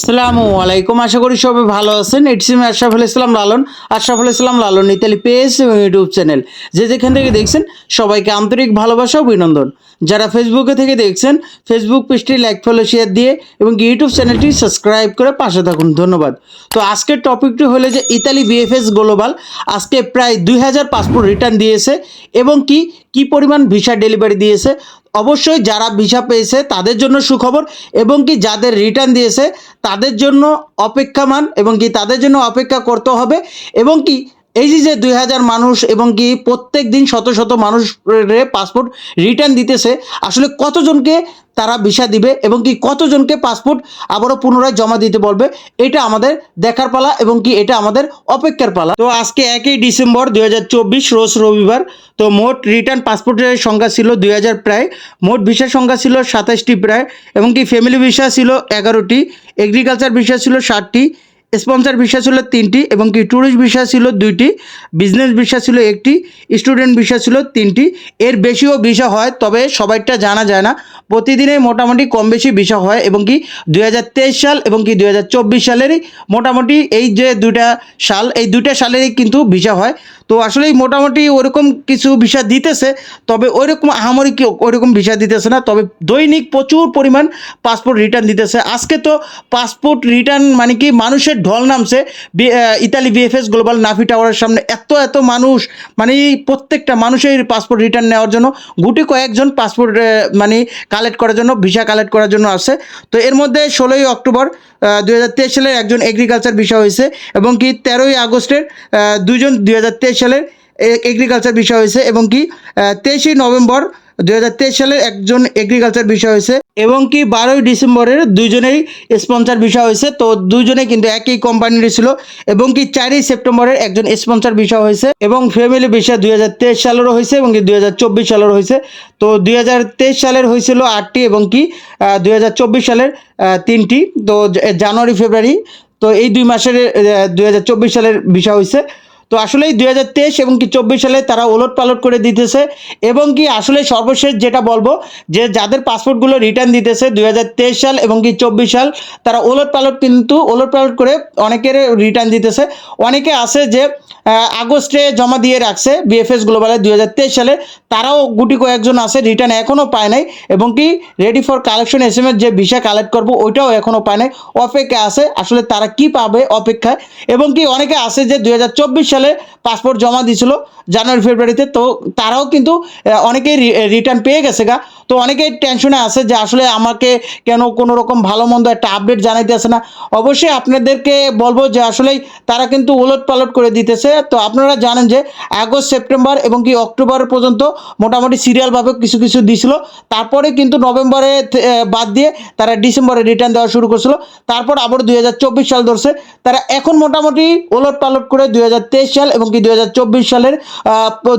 আসসালামু আলাইকুম। আশা করি সবাই ভালো আছেন। It's me Ashraful Islam Lalon. Ashraful Islam Lalon Italy page এবং ইউটিউব চ্যানেল। যে যেখান থেকে দেখছেন, সবাইকে আন্তরিক ভালোবাসা অভিনন্দন। যারা ফেসবুকে থেকে দেখছেন ফেসবুক পেজটি লাইক ফলো শেয়ার দিয়ে এবং ইউটিউব চ্যানেলটি সাবস্ক্রাইব করে পাশে থাকুন। ধন্যবাদ। তো আজকের টপিকটি হলো যে ইতালি বিএফএস গ্লোবাল আজকে প্রায় দুই হাজার পাসপোর্ট রিটার্ন দিয়েছে এবং কি কি পরিমাণ ভিসা ডেলিভারি দিয়েছে অবশ্যই যারা ভিসা পেয়েছে তাদের জন্য সুখবর এবং কি যাদের রিটার্ন দিয়েছে তাদের জন্য অপেক্ষামান এবং কি তাদের জন্য অপেক্ষা করতে হবে এবং কি এই যে দুই হাজার মানুষ এবং কি প্রত্যেক দিন শত শত মানুষ পাসপোর্ট রিটার্ন দিতেছে, আসলে কতজনকে তারা ভিসা দিবে এবং কি কতজনকে পাসপোর্ট আবারও পুনরায় জমা দিতে বলবে, এটা আমাদের দেখার পালা এবং কি এটা আমাদের অপেক্ষার পালা। তো আজকে একই ডিসেম্বর দু হাজার চব্বিশ, রোজ রবিবার, তো মোট রিটার্ন পাসপোর্টের সংখ্যা ছিল দুই হাজার প্রায়, মোট ভিসার সংখ্যা ছিল সাতাশটি প্রায় এবং কি ফ্যামিলি ভিসা ছিল এগারোটি এগ্রিকালচার ভিসা ছিল ষাটটি স্পন্সর ভিসা ছিল তিনটি এবং কি ট্যুরিস্ট ভিসা ছিল দুইটি বিজনেস ভিসা ছিল একটি স্টুডেন্ট ভিসা ছিল তিনটি। এর বেশিও ভিসা হয়, তবে সবাইটা জানা যায় না। প্রতিদিনেই মোটামুটি কম বেশি ভিসা হয় এবং কি দুই হাজার তেইশ সাল এবং কি দুই হাজার চব্বিশ সালেরই মোটামুটি এই যে দুইটা সাল, এই দুইটা সালেরই কিন্তু ভিসা হয়। তো আসলেই মোটামুটি ওরকম কিছু ভিসা দিতেছে, তবে ওইরকম আহামরি কি ওইরকম ভিসা দিতেছে না, তবে দৈনিক প্রচুর পরিমাণ পাসপোর্ট রিটার্ন দিতেছে। আজকে তো পাসপোর্ট রিটার্ন মানে কি মানুষের ঢল নামছে ইতালি বিএফএস গ্লোবাল নাফি টাওয়ারের সামনে, এত এত মানুষ মানে প্রত্যেকটা মানুষের পাসপোর্ট রিটার্ন নেওয়ার জন্য, গুটি কয়েকজন পাসপোর্ট মানে কালেক্ট করার জন্য, ভিসা কালেক্ট করার জন্য আসে তো এর মধ্যে ষোলোই অক্টোবর দুই সালের একজন এগ্রিকালচার বিষয় হয়েছে এবং কি তেরোই আগস্টের দুজন দুই হাজার তেইশ সালের এগ্রিকালচার বিষয় হয়েছে এবং কি তেইশে নভেম্বর দুই সালের একজন এগ্রিকালচার বিষয় হয়েছে, এবং কি বারোই ডিসেম্বরের দুইজনেরই স্পন্সর বিষয় হয়েছে। তো দুইজনে কিন্তু একই কোম্পানির ছিল, এবং কি চারই সেপ্টেম্বরের একজন স্পন্সর বিষয় হয়েছে, এবং ফ্যামিলি বিষয় দুই হাজার তেইশ সালেরও হয়েছে, এবং কি দুই হাজার চব্বিশ সালেরও হয়েছে। তো দুই হাজার তেইশ সালের হয়েছিল আটটি, এবং কি দুই হাজার চব্বিশ সালের তিনটি। তো জানুয়ারি, ফেব্রুয়ারি, তো এই দুই মাসের দুই হাজার চব্বিশ সালের বিষয় হয়েছে। তো আসলেই দুই হাজার তেইশ এবং কি চব্বিশ সালে তারা ওলট পালট করে দিতেছে এবং কি আসলে সর্বশেষ যেটা বলব যে যাদের পাসপোর্টগুলো রিটার্ন দিতেছে দুই হাজার তেইশ সাল এবং কি চব্বিশ সাল, তারা ওলট পালট কিন্তু ওলট পালট করে অনেকের রিটার্ন দিতেছে। অনেকে আছে যে আগস্টে জমা দিয়ে রাখছে বিএফএস গ্লোবালে দুই হাজার তেইশ সালে, তারাও গুটি কয়েকজন আছে রিটার্ন এখনও পায় নাই এবং কি ready for collection S M যে ভিসা কালেক্ট করব ওইটাও এখনও পায় নাই। অপেক্ষা আছে আসলে তারা কি পাবে অপেক্ষায় এবং কি অনেকে আছে যে দুই হাজার চব্বিশ সালে পাসপোর্ট জমা দিয়েছিল জানুয়ারি ফেব্রুয়ারিতে তো। তারাও কিন্তু অনেকেই রিটার্ন পেয়ে গেছে গা। তো অনেকেই টেনশনে আছে যে আসলে আমাকে কেন কোনো রকম ভালো মন্দ একটা আপডেট জানাইতে আসে না। অবশ্যই আপনাদেরকে বলব যে আসলেই তারা কিন্তু ওলট পালট করে দিতেছে। তো আপনারা জানেন যে আগস্ট, সেপ্টেম্বর এবং কি অক্টোবর পর্যন্ত মোটামুটি সিরিয়ালভাবে কিছু কিছু দিছিল। তারপরে কিন্তু নভেম্বরে বাদ দিয়ে তারা ডিসেম্বরে রিটার্ন দেওয়া শুরু করছিল। তারপর আবার দুই হাজার চব্বিশ সাল ধরছে। তারা এখন মোটামুটি ওলট পালট করে দুই হাজার তেইশ সাল এবং কি দুই হাজার চব্বিশ সালের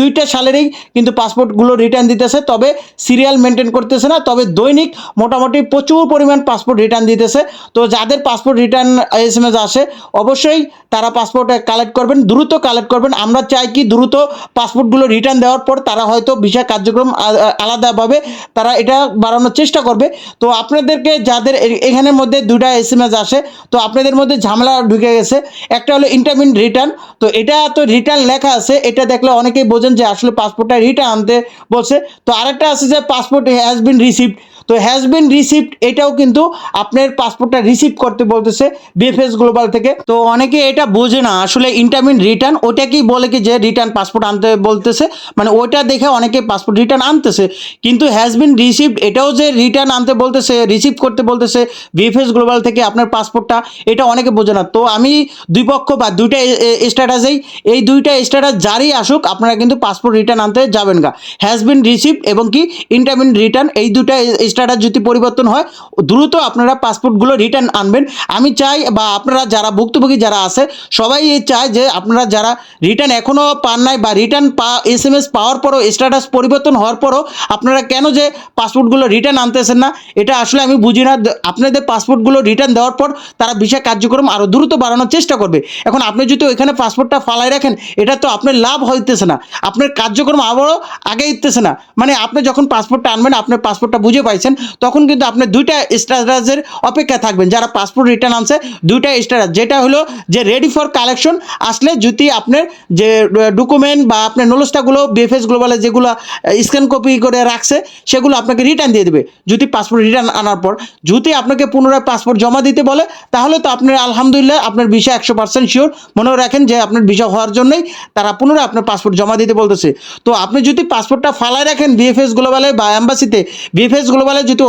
দুইটা সালেরই কিন্তু পাসপোর্টগুলো রিটার্ন দিতেছে। তবে সিরিয়াল মেনটেন করতেছে না, তবে দৈনিক মোটামুটি প্রচুর পরিমাণ পাসপোর্ট রিটার্ন দিতেছে। তো যাদের passport return S M S আসে, অবশ্যই তারা পাসপোর্ট কালেক্ট করবেন, দ্রুত কালেক্ট করবেন। আমরা চাই কি দ্রুত পাসপোর্টগুলো রিটার্ন দেওয়ার পর তারা হয়তো ভিসা কার্যক্রম আলাদাভাবে তারা এটা বাড়ানোর চেষ্টা করবে। তো আপনাদেরকে যাদের এখানের মধ্যে দুটা এস এম এস আসে, তো আপনাদের মধ্যে ঝামেলা ঢুকে গেছে। একটা হলো ইন্টারমিন রিটার্ন তো এটা তো রিটার্ন লেখা আছে, এটা দেখলে অনেকেই বোঝেন যে আসলে পাসপোর্টটা রিটার্ন আনতে বলছে। তো আরেকটা আছে যে পাসপোর্ট হ্যাজ বিন রিসিভড তো হ্যাজ বিন রিসিভড এটাও কিন্তু আপনার পাসপোর্টটা রিসিভ করতে বলতেছে বিএফএস গ্লোবাল থেকে। তো অনেকে এটা বোঝে না, আসলে ইন্টারমিন রিটার্ন ওটাকেই বলে কি যে রিটার্ন পাসপোর্ট আনতে বলতেছে। মানে ওটা দেখে অনেকে পাসপোর্ট রিটার্ন আনতেছে, কিন্তু হ্যাজ বিন রিসিভড এটাও যে রিটার্ন আনতে বলতেছে রিসিভ করতে বলতেছে বিএফএস গ্লোবাল থেকে আপনার পাসপোর্টটা এটা অনেকে বোঝে না। তো আমি দুই পক্ষ বা দুইটা স্ট্যাটাসেই, এই দুইটা স্ট্যাটাস জারি আসুক, আপনারা কিন্তু পাসপোর্ট রিটার্ন আনতে যাবেন গা। হ্যাজ বিন রিসিভড এবং কি ইন্টারমিন রিটার্ন এই দুটা স্ট্যাটাস যদি পরিবর্তন হয়, দ্রুত আপনারা পাসপোর্টগুলো রিটার্ন আনবেন। আমি চাই বা আপনারা যারা ভুক্তভোগী যারা আছে, সবাই এই চায় যে আপনারা যারা রিটার্ন এখনও পান নাই বা রিটার্ন পা এস এম এস পাওয়ার পরও স্ট্যাটাস পরিবর্তন হওয়ার পরও আপনারা কেন যে পাসপোর্টগুলো রিটার্ন আনতেছেন না? এটা আসলে আমি বুঝি না। আপনাদের পাসপোর্টগুলো রিটার্ন দেওয়ার পর তারা ভিসা কার্যক্রম আরও দ্রুত বাড়ানোর চেষ্টা করবে। এখন আপনি যদি ওইখানে পাসপোর্টটা ফালাই রাখেন, এটা তো আপনার লাভ হইতেছে না। আপনার কার্যক্রম আবারও আগে ইতেছে না। মানে আপনি যখন পাসপোর্টটা আনবেন, আপনার পাসপোর্টটা বুঝে পাইছেন। দেখেন, তখন কিন্তু আপনি দুইটা স্ট্যাটাসের অপেক্ষা থাকবেন। যারা পাসপোর্ট রিটার্ন আনছে, দুইটা স্ট্যাটাস যেটা হলো যে রেডি ফর কালেকশন আসলে যদি আপনার যে ডকুমেন্ট বা আপনার নলস্টাগুলো বিএফএস গ্লোবালে যেগুলো স্ক্যান কপি করে রাখছে, সেগুলো আপনাকে রিটার্ন দিয়ে দেবে। যদি পাসপোর্ট রিটার্ন আনার পর। যদি আপনাকে পুনরায় পাসপোর্ট জমা দিতে বলে, তাহলে তো আপনার আলহামদুলিল্লাহ আপনার ভিসা একশো পার্সেন্ট শিওর মনে রাখেন যে আপনার ভিসা হওয়ার জন্যই তারা পুনরায় আপনার পাসপোর্ট জমা দিতে বলতেছে। তো আপনি যদি পাসপোর্টটা ফালায় রাখেন বিএফএস গ্লোবালে বা অ্যাম্বাসিতে বিএফএস গ্লোবালে যদি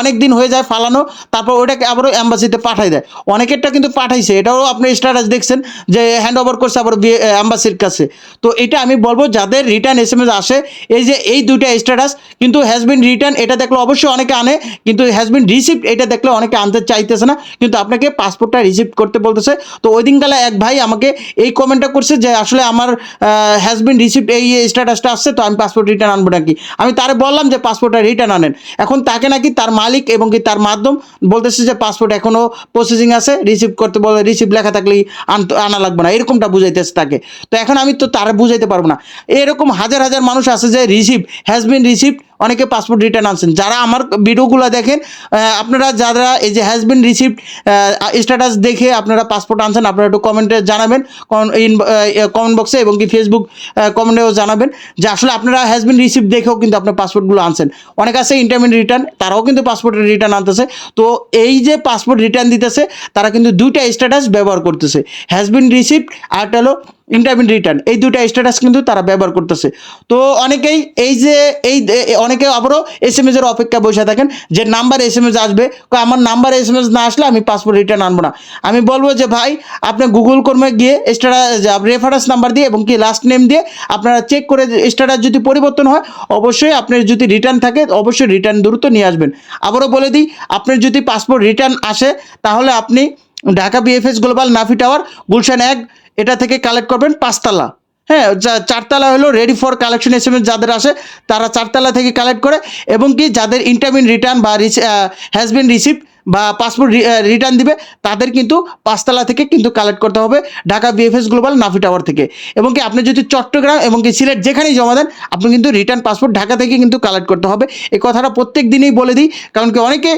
অনেক দিন হয়ে যায় ফালানো, তারপর ওটাকে আবারও অ্যাম্বাসিতে পাঠাই দেয়। অনেকেরটা কিন্তু পাঠাইছে। এটাও আপনি স্ট্যাটাস দেখছেন যে হ্যান্ড ওভার করছে আবার অ্যাম্বাসির কাছে। তো এটা আমি বলব, যাদের রিটার্ন এস আসে, এই যে এই দুইটা স্ট্যাটাস কিন্তু হ্যাজ বিন রিটার্ন এটা দেখলে অবশ্যই অনেকে আনে, কিন্তু হ্যাজ বিন রিসিপ্ট এটা দেখলে অনেকে আনতে চাইতেছে না, কিন্তু আপনাকে পাসপোর্টটা রিসিভ করতে বলতেছে। তো ওই দিনকালে এক ভাই আমাকে এই কমেন্টটা করছে যে, আসলে আমার হ্যাজ বিন রিসিপ্ট এই স্ট্যাটাসটা আসছে, তো আমি পাসপোর্ট রিটার্ন আনব নাকি? আমি তারে বললাম যে পাসপোর্টটা রিটার্ন আনেন। এখন তাকে নাকি তার মালিক এবং কি তার মাধ্যম বলতেছে যে পাসপোর্ট এখনও প্রসেসিং আছে রিসিভ করতে বলে রিসিভ লেখা থাকলেই আনা লাগবে না। এরকমটা বুঝাইতেছে তাকে। তো এখন আমি তো তারা বুঝাইতে পারব না। এরকম হাজার হাজার মানুষ আছে যে রিসিভ হ্যাজ বিন রিসিভ অনেকে পাসপোর্ট রিটার্ন আনছেন। যারা আমার ভিডিওগুলো দেখেন আপনারা যারা এই যে হ্যাজ বিন রিসিভড স্ট্যাটাস দেখে আপনারা পাসপোর্ট আনছেন, আপনারা একটু কমেন্টে জানাবেন কমেন্ট বক্সে এবং কি ফেসবুক কমেন্টেও জানাবেন যে আসলে আপনারা হ্যাজ বিন রিসিভ দেখেও কিন্তু আপনার পাসপোর্টগুলো আনছেন। অনেক আছে ইন্টারমিডিয়েট রিটার্ন তারাও কিন্তু পাসপোর্টের রিটার্ন আনতেছে। তো এই যে পাসপোর্ট রিটার্ন দিতেছে, তারা কিন্তু দুইটা স্ট্যাটাস ব্যবহার করতেছে। হ্যাজ বিন রিসিভড আর হলো ইন্টারমিন রিটার্ন এই দুইটা স্ট্যাটাস কিন্তু তারা ব্যবহার করতেছে। তো অনেকেই এই যে, এই অনেকে আবারও এস এম এর অপেক্ষা বসে থাকেন যে নাম্বার এস এম এস আসবে আমার নাম্বার এস এম এস না আসলে আমি পাসপোর্ট রিটার্ন আনব না। আমি বলব যে, ভাই, আপনি গুগল কর্মে গিয়ে স্ট্যাটাস রেফারেন্স নাম্বার দিয়ে এবং কি লাস্ট নেম দিয়ে আপনারা চেক করে স্ট্যাটাস যদি পরিবর্তন হয়, অবশ্যই আপনার যদি রিটার্ন থাকে, অবশ্যই রিটার্ন দ্রুত নিয়ে আসবেন। আবারও বলে দিই আপনার যদি পাসপোর্ট রিটার্ন আসে, তাহলে আপনি Dhaka BFS Global Nafi Tower Gulshan এক এটা থেকে কালেক্ট করবেন পাঁচতলা। হ্যাঁ যা- চারতলা হলো রেডি ফর কালেকশন হিসেবে যাদের আসে, তারা চারতলা থেকে কালেক্ট করে এবং কি যাদের ইন্টারমিন রিটার্ন বা হ্যাজ বিন রিসিভ বা পাসপোর্ট রিটার্ন দিবে, তাদের কিন্তু পাঁচতলা থেকে কিন্তু কালেক্ট করতে হবে Dhaka BFS Global Nafi Tower থেকে। এবং কি আপনি যদি চট্টগ্রাম এবং কি সিলেট যেখানেই জমা দেন, আপনি কিন্তু রিটার্ন পাসপোর্ট ঢাকা থেকে কিন্তু কালেক্ট করতে হবে। এই কথাটা প্রত্যেক দিনই বলে দিই, কারণ কি অনেকে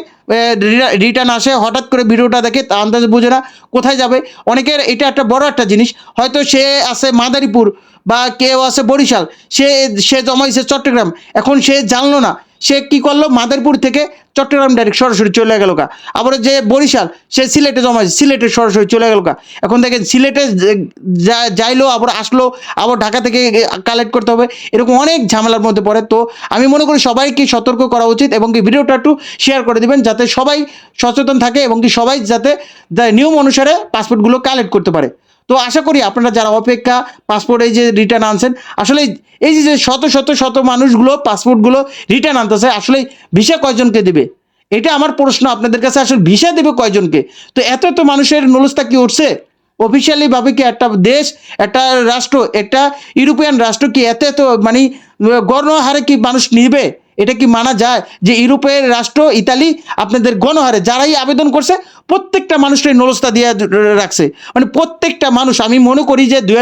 রিটার্ন আসে, হঠাৎ করে ভিডিওটা দেখে, তা আন্দাজ বুঝে না কোথায় যাবে। অনেকের এটা একটা বড় একটা জিনিস, হয়তো সে আছে মাদারীপুর বা কেউ আছে বরিশাল, সে সে জমাইছে চট্টগ্রাম, এখন সে জানলো না। সে কি করল? মাদারীপুর থেকে চট্টগ্রাম ডাইরেক্ট সরাসরি চলে গেল কা আবার যে বরিশাল, সে সিলেটে জমা সিলেটে সরাসরি চলে গেল কা এখন দেখেন সিলেটে যাইলো, আবার আসলো, আবার ঢাকা থেকে কালেক্ট করতে হবে, এরকম অনেক ঝামেলার মধ্যে পড়ে। তো আমি মনে করি সবাইকে সতর্ক করা উচিত এবং কি ভিডিওটা একটু শেয়ার করে দিবেন, যাতে সবাই সচেতন থাকে এবং কি সবাই যাতে নিয়ম অনুসারে পাসপোর্টগুলো কালেক্ট করতে পারে। তো আশা করি আপনারা যারা অপেক্ষা পাসপোর্ট এই যে রিটার্ন আনছেন, আসলে এই যে শত শত শত মানুষগুলো পাসপোর্টগুলো রিটার্ন আনতেছে, আসলে ভিসা কয়জনকে দেবে? এটা আমার প্রশ্ন, আপনাদের কাছে আসলে ভিসা দেবে কয়জনকে? তো এত এত মানুষের নলস্তা কি উঠছে? অফিসিয়ালি ভাবে কি একটা দেশ, একটা রাষ্ট্র, একটা ইউরোপিয়ান রাষ্ট্র কি এত এত মানে গণহারে কি মানুষ নিবে? এটা কি মানা যায় যে ইউরোপের রাষ্ট্র ইতালি আপনাদের গণহারে যারাই আবেদন করছে, প্রত্যেকটা মানুষকে নলস্তা দিয়ে রাখছে। মানে প্রত্যেকটা মানুষ, আমি মনে করি যে দুই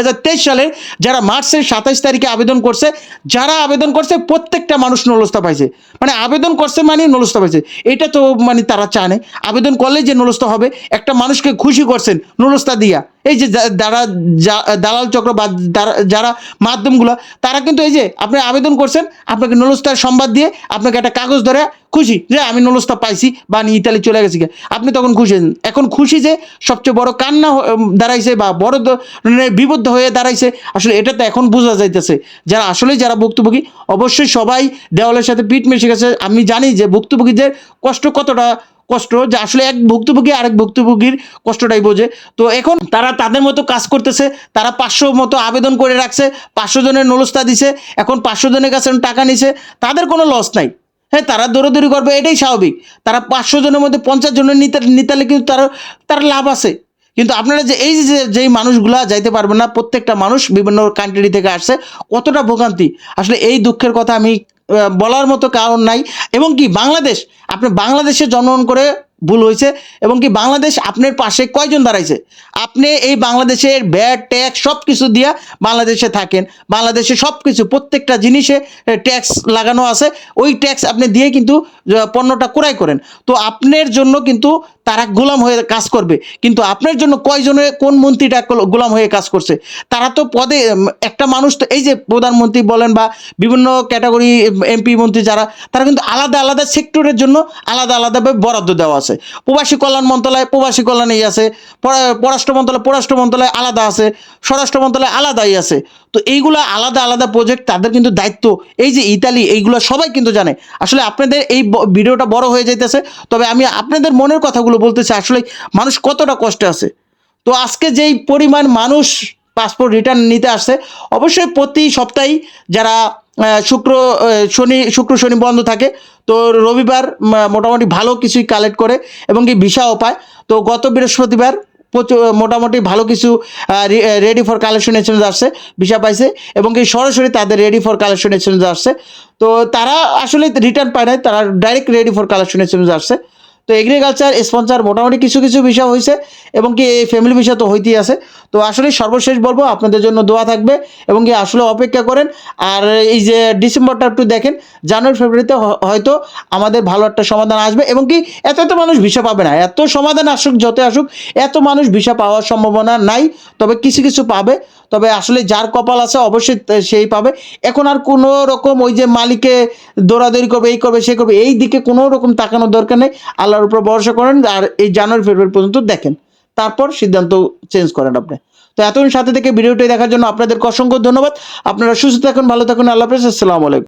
সালের যারা মার্চের সাতাইশ তারিখে আবেদন করছে, যারা আবেদন করছে, প্রত্যেকটা মানুষ নলস্তা পাইছে। মানে আবেদন করছে মানে নলস্তা পাইছে। এটা তো মানে তারা চানে আবেদন করলে যে নলস্তা হবে, একটা মানুষকে খুশি করছেন নলস্তা দিয়া। এই যে যারা দালাল চক্র বা যারা মাধ্যমগুলো, তারা কিন্তু এই যে আপনি আবেদন করছেন, আপনাকে নলস্তার সংবাদ দিয়ে আপনাকে একটা কাগজ ধরে খুশি যে আমি নলস্তা পাইছি, বা আমি ইতালি চলে গেছি আপনি তখন খুশি এখন খুশি যে সবচেয়ে বড় কান্না দাঁড়াইছে বা বড় বিবদ্ধ হয়ে দাঁড়াইছে, আসলে এটা তো এখন বোঝা যাইতেছে। যারা আসলেই যারা ভুক্তভোগী, অবশ্যই সবাই দেওয়ালের সাথে পিঠ মেশে গেছে। আমি জানি যে ভুক্তভোগীদের কষ্ট কতটা কষ্ট যে আসলে এক ভুক্তভোগী আরেক ভুক্তভোগীর কষ্টটাই বোঝে। তো এখন তারা তাদের মতো কাজ করতেছে, তারা পাঁচশো মতো আবেদন করে রাখছে, পাঁচশো জনের নলস্তা দিছে, এখন পাঁচশো জনের কাছে টাকা নিছে, তাদের কোনো লস নাই। হ্যাঁ তারা দৌড়াদৌড়ি করবে, এটাই স্বাভাবিক। তারা পাঁচশো জনের মধ্যে পঞ্চাশ জনের নিতে, নিতালে কিন্তু তার তার লাভ আছে। কিন্তু আপনারা যে, এই যে, যেই মানুষগুলা যাইতে পারবেন না, প্রত্যেকটা মানুষ বিভিন্ন কান্ট্রি থেকে আসছে, কতটা ভোগান্তি। আসলে এই দুঃখের কথা আমি বলার মতো কারণ নাই। এবং কি বাংলাদেশ আপনি বাংলাদেশে জন্মগ্রহণ করে ভুল হয়েছে এবং কি বাংলাদেশ আপনার পাশে কয়জন দাঁড়াইছে? আপনি এই বাংলাদেশের ব্যাট, ট্যাক্স সব কিছু দিয়া বাংলাদেশে থাকেন। বাংলাদেশে সব কিছু প্রত্যেকটা জিনিসে ট্যাক্স লাগানো আছে। ওই ট্যাক্স আপনি দিয়ে কিন্তু পণ্যটা ক্রয় করেন। তো আপনার জন্য কিন্তু তারা গোলাম হয়ে কাজ করবে। কিন্তু আপনার জন্য কয়জনে কোন মন্ত্রীটা গোল- গোলাম হয়ে কাজ করছে? তারা তো পদে একটা মানুষ তো, এই যে প্রধানমন্ত্রী বলেন বা বিভিন্ন ক্যাটাগরি এমপি মন্ত্রী যারা, তারা কিন্তু আলাদা আলাদা সেক্টরের জন্য আলাদা আলাদাভাবে বরাদ্দ দেওয়া আছে। প্রবাসী কল্যাণ মন্ত্রণালয়, প্রবাসী কল্যাণেই আছে। পররাষ্ট্র মন্ত্রণালয় পররাষ্ট্র মন্ত্রণালয় আলাদা আছে। স্বরাষ্ট্র মন্ত্রণালয় আলাদাই আছে। তো এইগুলো আলাদা আলাদা প্রজেক্ট তাদের কিন্তু দায়িত্ব। এই যে ইতালি, এইগুলো সবাই কিন্তু জানে। আসলে আপনাদের এই ভিডিওটা বড় হয়ে যাইতেছে। তবে আমি আপনাদের মনের কথাগুলো বলতেছি আসলে মানুষ কতটা কষ্টে আছে? তো আজকে যেই পরিমাণ মানুষ পাসপোর্ট রিটার্ন নিতে আসছে, অবশ্যই প্রতি সপ্তাহেই যারা শুক্র শনি শুক্র, শনি বন্ধ থাকে। তো রবিবার মোটামুটি ভালো কিছুই কালেক্ট করে এবং কি ভিসাও পায়। তো গত বৃহস্পতিবার প্রচুর, মোটামুটি ভালো কিছু রেডি ফর কালেকশন এক্সচেঞ্জ আসছে, ভিসা পাইছে এবং কি সরাসরি তাদের রেডি ফর কালেকশন এক্সচেঞ্জ আসছে। তো তারা আসলে রিটার্ন পায় নাই, তারা direct ready for collection exchange আসছে। তো এগ্রিকালচার স্পন্সার মোটামুটি কিছু কিছু বিষয় হয়েছে এবং কি এই ফ্যামিলি বিষয় তো হইতেই আছে। তো আসলে সর্বশেষ বলব, আপনাদের জন্য দোয়া থাকবে, এবং কি আসলে অপেক্ষা করেন। আর এই যে ডিসেম্বরটা একটু দেখেন, জানুয়ারি, ফেব্রুয়ারিতে হয়তো আমাদের ভালো একটা সমাধান আসবে, এবং কি এত এত মানুষ ভিসা পাবে না। এত সমাধান আসুক যত আসুক, এত মানুষ ভিসা পাওয়ার সম্ভাবনা নাই, তবে কিছু কিছু পাবে। তবে আসলে যার কপাল আছে অবশ্যই সেই পাবে। এখন আর কোনো রকম ওই যে মালিকে দৌড়াদৌড়ি করবে, এই করবে, সে করবে, এই দিকে কোনো রকম তাকানোর দরকার নেই। আল্লাহর উপর ভরসা করেন আর এই জানুয়ারি, ফেব্রুয়ারি পর্যন্ত দেখেন। তারপর সিদ্ধান্ত চেঞ্জ করেন আপনি। তো এতক্ষণ সাথে থেকে ভিডিওটি দেখার জন্য আপনাদেরকে অসংখ্য ধন্যবাদ। আপনারা সুস্থ থাকুন, ভালো থাকুন, আল্লাহ হাফেজ, আসসালামু আলাইকুম।